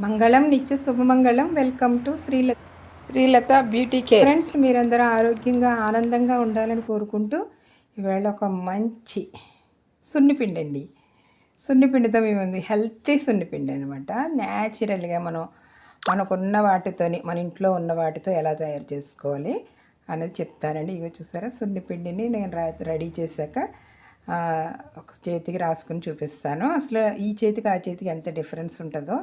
మంగళం నిత్య శుభమంగళం. Welcome to Srilatha Srilatha beauty care friends మీరందరూ ఆరోగ్యంగా ఆనందంగా ఉండాలని కోరుకుంటూ ఈవేళ ఒక మంచి సున్నిపిండి అండి. సున్నిపిండితో మేముంది హెల్తీ సున్నిపిండి అనమాట న్యాచురల్గా మనం మనకున్న వాటితోని మన ఇంట్లో ఉన్న వాటితో ఎలా తయారు చేసుకోవాలి అనేది చెప్తానండి. ఇవి చూసారా సున్నిపిండిని నేను రెడీ చేశాక ఒక చేతికి రాసుకుని చూపిస్తాను. అసలు ఈ చేతికి ఆ చేతికి ఎంత డిఫరెన్స్ ఉంటుందో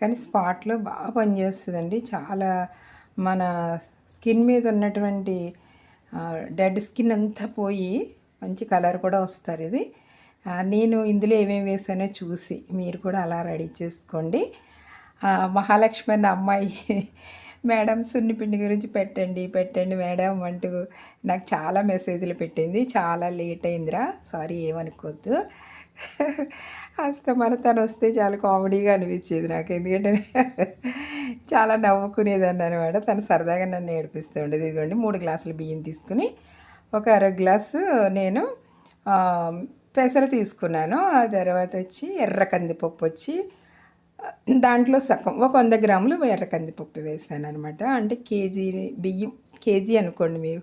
కానీ స్పాట్లో బాగా పనిచేస్తుందండి చాలా మన స్కిన్ మీద ఉన్నటువంటి డెడ్ స్కిన్ అంతా పోయి మంచి కలర్ కూడా వస్తారు ఇది. నేను ఇందులో ఏమేమి వేసానో చూసి మీరు కూడా అలా రెడీ చేసుకోండి. మహాలక్ష్మి అన్న అమ్మాయి మేడం సున్నిపిండి గురించి పెట్టండి పెట్టండి మేడం అంటూ నాకు చాలా మెసేజ్లు పెట్టింది. చాలా లేట్ అయిందిరా సారీ ఏమనుకోవద్దు మన తను వస్తే చాలా కామెడీగా అనిపించేది నాకు. ఎందుకంటే చాలా నవ్వుకునేదాన్ని అనమాట తను సరదాగా నన్ను ఏడిపిస్తూ ఉండేది. ఇదిగోండి మూడు గ్లాసులు బియ్యం తీసుకుని ఒక అర గ్లాసు నేను పెసలు తీసుకున్నాను. ఆ తర్వాత వచ్చి ఎర్ర కందిపప్పు వచ్చి దాంట్లో సగం ఒక వంద గ్రాములు ఎర్ర కందిపప్పు వేసాను అనమాట అంటే కేజీ బియ్యం కేజీ అనుకోండి మీరు.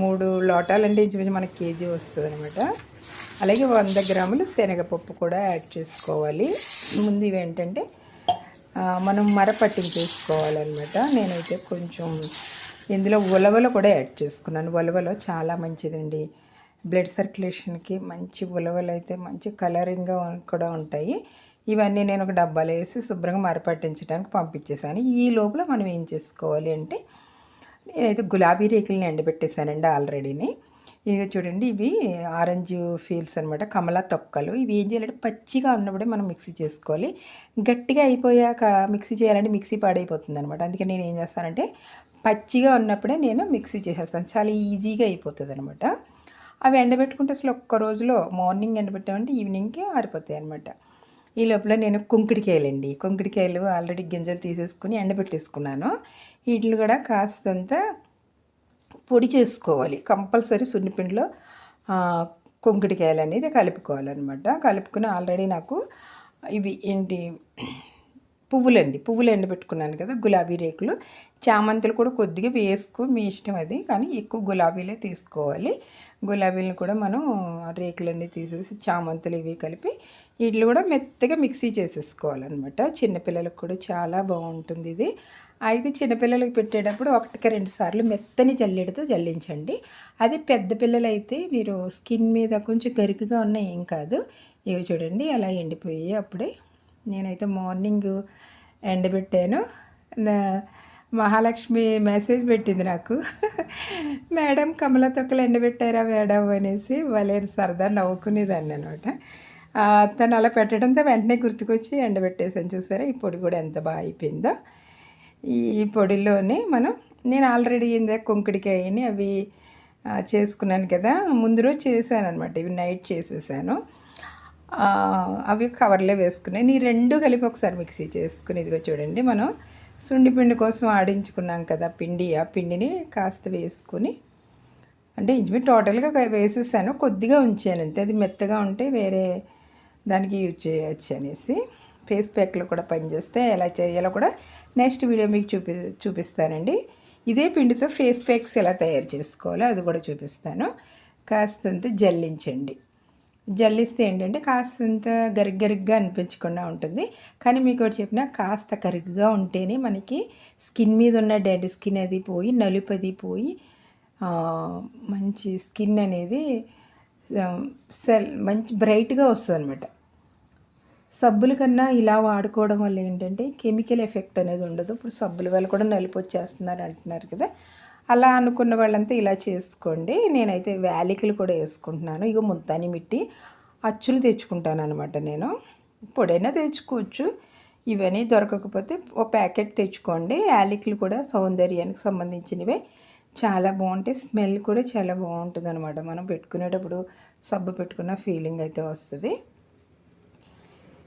మూడు లోటాలు అంటే ఇంచుమించు మనకి కేజీ వస్తుంది అనమాట అలాగే వంద గ్రాములు శనగపప్పు కూడా యాడ్ చేసుకోవాలి. ముందు ఇవి ఏంటంటే మనం మర పట్టించేసుకోవాలన్నమాట నేనైతే కొంచెం ఇందులో ఉలవలు కూడా యాడ్ చేసుకున్నాను. ఉలవలో చాలా మంచిదండి. బ్లడ్ సర్క్యులేషన్కి మంచి ఉలవలు అయితే మంచి కలరింగ్గా కూడా ఉంటాయి. ఇవన్నీ నేను ఒక డబ్బాలో వేసి శుభ్రంగా మరపట్టించడానికి పంపించేసాను ఈ లోపల మనం ఏం చేసుకోవాలి అంటే నేనైతే గులాబీ రేకులని ఎండబెట్టేశానండి ఆల్రెడీని. ఇక చూడండి ఇవి ఆరెంజ్ ఫీల్స్ అనమాట కమలా తొక్కలు. ఇవి ఏం చేయాలంటే పచ్చిగా ఉన్నప్పుడే మనం మిక్సీ చేసుకోవాలి. గట్టిగా అయిపోయాక మిక్సీ చేయాలంటే మిక్సీ పాడైపోతుంది అనమాట అందుకే నేను ఏం చేస్తానంటే పచ్చిగా ఉన్నప్పుడే నేను మిక్సీ చేసేస్తాను. చాలా ఈజీగా అయిపోతుంది అనమాట అవి ఎండబెట్టుకుంటే అసలు ఒక్క రోజులో మార్నింగ్ ఎండబెట్టామంటే ఈవినింగ్కి ఆరిపోతాయి అనమాట ఈ లోపల నేను కుంకుడికాయలండి. కుంకుడికాయలు ఆల్రెడీ గింజలు తీసేసుకుని ఎండబెట్టేసుకున్నాను. వీటిని కూడా కాస్తంత పొడి చేసుకోవాలి. కంపల్సరీ సున్నిపిండిలో ఆ, అనేది కలుపుకోవాలన్నమాట. కలుపుకుని ఆల్రెడీ నాకు ఇవి ఏంటి పువ్వులండి. పువ్వులు ఎండబెట్టుకున్నాను కదా గులాబీ రేకులు. చామంతులు కూడా కొద్దిగా వేసుకో మీ ఇష్టం అది. కానీ ఎక్కువ గులాబీలే తీసుకోవాలి. గులాబీలను కూడా మనం రేకులన్నీ తీసేసి చామంతులు ఇవి కలిపి వీటిని కూడా మెత్తగా మిక్సీ చేసేసుకోవాలన్నమాట. చిన్నపిల్లలకు కూడా చాలా బాగుంటుంది ఇది. అయితే చిన్నపిల్లలకి పెట్టేటప్పుడు ఒకటికి రెండు సార్లు మెత్తని జల్లెడతో జల్లించండి. అది పెద్ద పిల్లలైతే మీరు స్కిన్ మీద కొంచెం గరికగా ఉన్న ఏం కాదు. ఇవి చూడండి అలా ఎండిపోయి అప్పుడే. నేనైతే మార్నింగ్ ఎండబెట్టాను. నా- మహాలక్ష్మి మెసేజ్ పెట్టింది నాకు. మేడం కమల తొక్కలు ఎండబెట్టారా మేడం అనేసి వాళ్ళే సరదా నవ్వుకునేదాన్ని అనమాట. తను అలా పెట్టడంతో వెంటనే గుర్తుకొచ్చి ఎండబెట్టేసాను చూసారా? ఈ పొడి కూడా ఎంత బాగా అయిపోయిందో. ఈ పొడిలోనే మనం నేను ఆల్రెడీ ఇందాక కుంకుడికాయని అవి చేసుకున్నాను కదా. ముందు రోజు చేశాను అనమాట ఇవి నైట్ చేసేసాను. అవి కవర్లో వేసుకున్నాను. ఈ రెండు కలిపి ఒకసారి మిక్సీ చేసుకుని ఇదిగో చూడండి మనం సుండి పిండి కోసం ఆడించుకున్నాం కదా పిండి. ఆ పిండిని కాస్త వేసుకుని అంటే ఇంచుమించు టోటల్గా వేసేసాను. కొద్దిగా ఉంచాను అంతే. అది మెత్తగా ఉంటే వేరే దానికి యూజ్ చేయొచ్చు అనేసి. ఫేస్ ప్యాక్లో కూడా పనిచేస్తే ఎలా చేయాలో కూడా నెక్స్ట్ వీడియో మీకు చూపి చూపిస్తానండి. ఇదే పిండితో ఫేస్ ప్యాక్స్ ఎలా తయారు చేసుకోవాలో అది కూడా చూపిస్తాను. కాస్తంత జల్లించండి. జల్లిస్తే ఏంటంటే కాస్తంత గరిగ్ గరిగ్గా అనిపించకుండా ఉంటుంది. కానీ మీకు ఒకటి చెప్పిన కాస్త కరిగ్గా ఉంటేనే మనకి స్కిన్ మీద ఉన్న డెడ్ స్కిన్ అది పోయి నలుపు అది పోయి మంచి స్కిన్ అనేది సెల్ మంచి బ్రైట్గా వస్తుంది అనమాట సబ్బుల కన్నా ఇలా వాడుకోవడం వల్ల ఏంటంటే కెమికల్ ఎఫెక్ట్ అనేది ఉండదు. ఇప్పుడు సబ్బుల వల్ల కూడా నలుపు వచ్చేస్తున్నారు అంటున్నారు కదా. అలా అనుకున్న వాళ్ళంతా ఇలా చేసుకోండి. నేనైతే వ్యాలికలు కూడా వేసుకుంటున్నాను. ఇక ముంతాని మిట్టి అచ్చులు తెచ్చుకుంటాను అనమాట నేను. పొడైనా తెచ్చుకోవచ్చు. ఇవన్నీ దొరకకపోతే ఓ ప్యాకెట్ తెచ్చుకోండి. యాలిక్లు కూడా సౌందర్యానికి సంబంధించినవే. చాలా బాగుంటాయి. స్మెల్ కూడా చాలా బాగుంటుంది అనమాట మనం పెట్టుకునేటప్పుడు సబ్బు పెట్టుకున్న ఫీలింగ్ అయితే వస్తుంది.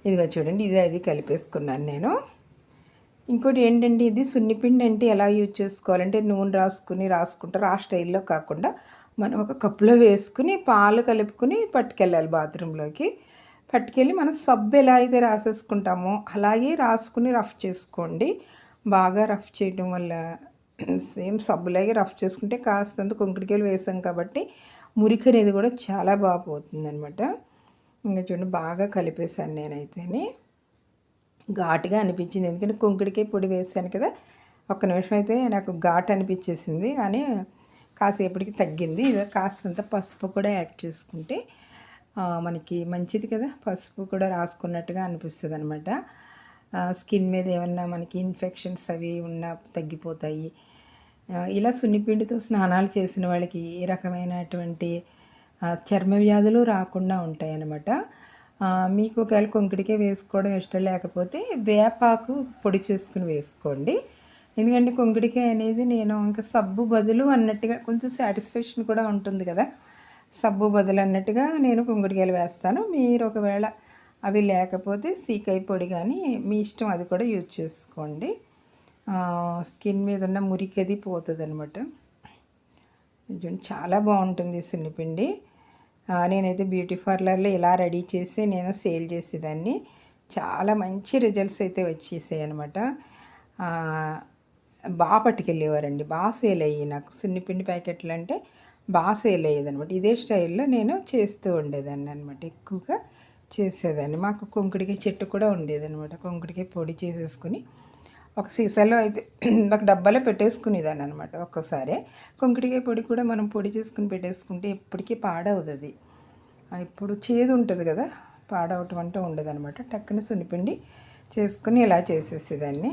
ఇదిగో చూడండి ఇది అది కలిపేసుకున్నాను నేను. ఇంకోటి ఏంటంటే ఇది సున్నిపిండి అంటే ఎలా యూజ్ చేసుకోవాలంటే నూనె రాసుకుని రాసుకుంటారు ఆ స్టైల్లో కాకుండా మనం ఒక కప్పులో వేసుకుని పాలు కలుపుకుని పట్టుకెళ్ళాలి బాత్రూంలోకి. పట్టుకెళ్ళి మనం సబ్బు ఎలా అయితే రాసేసుకుంటామో అలాగే రాసుకుని రఫ్ చేసుకోండి. బాగా రఫ్ చేయడం వల్ల సేమ్ సబ్బులాగే రఫ్ చేసుకుంటే కాస్తంత కుంకుడికాయలు వేసాం కాబట్టి మురికి అనేది కూడా చాలా బాగా పోతుంది అనమాట ఇంకా చూడండి బాగా కలిపేశాను నేనైతేనే. ఘాటుగా అనిపించింది. ఎందుకంటే కుంకుడికే పొడి వేసాను కదా ఒక్క నిమిషం అయితే నాకు ఘాట్ అనిపించేసింది. కానీ కాసేపటికి తగ్గింది. ఇదో కాస్తంత పసుపు కూడా యాడ్ చేసుకుంటే మనకి మంచిది కదా. పసుపు కూడా రాసుకున్నట్టుగా అనిపిస్తుంది అనమాట స్కిన్ మీద ఏమన్నా మనకి ఇన్ఫెక్షన్స్ అవి ఉన్నా తగ్గిపోతాయి. ఇలా సున్నిపిండితో స్నానాలు చేసిన వాళ్ళకి ఏ రకమైనటువంటి చర్మ వ్యాధులు రాకుండా ఉంటాయి అన్నమాట మీకు ఒకవేళ కొంకుడికే వేసుకోవడం ఇష్టం లేకపోతే వేపాకు పొడి చేసుకుని వేసుకోండి. ఎందుకంటే కొంకుడికాయ అనేది నేను ఇంకా సబ్బు బదులు అన్నట్టుగా కొంచెం సాటిస్ఫాక్షన్ కూడా ఉంటుంది కదా. సబ్బు బదులు అన్నట్టుగా నేను కుంకుడికాయలు వేస్తాను. మీరు ఒకవేళ అవి లేకపోతే సీకాయ పొడి కానీ మీ ఇష్టం అది కూడా యూజ్ చేసుకోండి. స్కిన్ మీద ఉన్న మురికి అది పోతుంది అనమాట చాలా బాగుంటుంది సున్నిపిండి నేనైతే బ్యూటీ పార్లర్లో ఇలా రెడీ చేసి నేను సేల్ చేసేదాన్ని. చాలా మంచి రిజల్ట్స్ అయితే వచ్చేసాయి అనమాట బాగా పట్టుకెళ్ళేవారండి. బాగా సేల్ అయ్యి నాకు. సున్నిపిండి ప్యాకెట్లు అంటే బాగా సేల్ అయ్యేదనమాట ఇదే స్టైల్లో నేను చేస్తూ ఉండేదాన్ని అనమాట ఎక్కువగా చేసేదాన్ని. మాకు కొంకుడికాయ చెట్టు కూడా ఉండేదనమాట కొంకుడికాయ పొడి చేసేసుకుని ఒక సీసాలో అయితే ఒక డబ్బాలో పెట్టేసుకునేదాన్ని అనమాట ఒక్కసారి. కొంకటికాయ పొడి కూడా మనం పొడి చేసుకుని పెట్టేసుకుంటే ఎప్పటికీ పాడవుతుంది అది. ఇప్పుడు చేదు ఉంటుంది కదా పాడవటం అంటే ఉండదు అనమాట టక్కున సునిపిండి చేసుకుని ఇలా చేసేసేదాన్ని.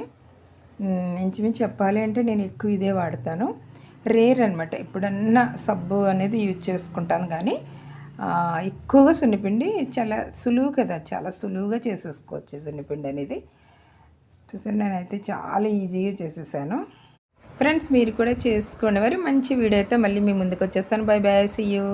ఇంచుమించు చెప్పాలి అంటే నేను ఎక్కువ ఇదే వాడతాను. రేర్ అనమాట ఎప్పుడన్నా సబ్బు అనేది యూజ్ చేసుకుంటాను కానీ ఎక్కువగా సున్నిపిండి చాలా సులువు కదా చాలా సులువుగా చేసేసుకోవచ్చు సున్నిపిండి అనేది. చూసారు నేనైతే చాలా ఈజీగా చేసేసాను. ఫ్రెండ్స్ మీరు కూడా చేసుకోండి. మరి మంచి వీడియో అయితే మళ్ళీ మీ ముందుకు వచ్చేస్తాను. Bye bye see you